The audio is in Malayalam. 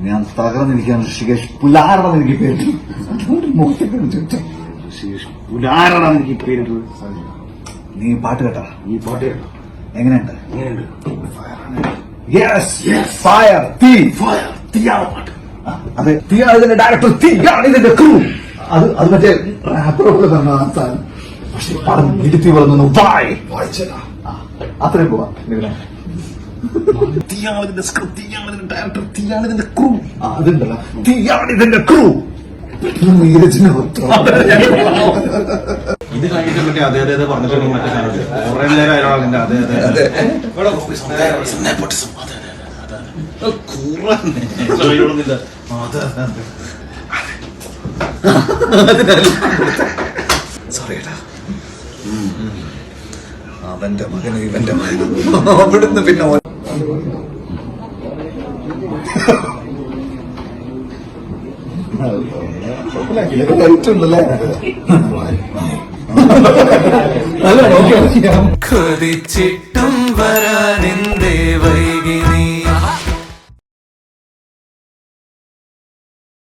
ഞാൻ തകർന്നിരിക്കാൻ ഋഷികേഷ് പുലാരണം എനിക്ക് പേരിട്ടു. അതുകൊണ്ട് മുഖത്തേക്ക് ചുറ്റും ഋഷികേഷ് പുലാരാണ് എനിക്ക് പേരിട്ടത്. നീ പാട്ട് കേട്ടാ. ഈ പാട്ട് കേട്ടോ. എങ്ങനെയുണ്ട്? ഫയർ തീ. ഫയർ തീയാണ് പാട്ട്. ആ, അതെ. തീയാണ് ഇതിന്റെ ഡയറക്ടർ തീയാണ് ഇതിന്റെ ക്രൂ അത് അത് മറ്റേ റാപ്പറോട് പറഞ്ഞ സാധനം. പക്ഷെ പടം ഇരുത്തി വളർന്നു വായ്. വായിച്ചേരാ അത്രയും പോവാ. തീയാണ് ഇതിന്റെ സ്ക്രിപ്റ്റ് തീയാണ് ഇതിന്റെ ഡയറക്ടർ തീയാണ് ഇതിന്റെ ക്രൂ ആ, അതുണ്ടല്ലോ തീയാണ് ഇതിന്റെ ക്രൂ ഇത് കഴിഞ്ഞിട്ട് മറ്റേ അതെ അതെ മറ്റേ അതെ അതെ സോറിയടാ അവന്റെ മകന് ഇവന്റെ മകൻ അവിടുന്ന് പിന്നെ കൊതിച്ചിട്ടും വരാനെന്തേ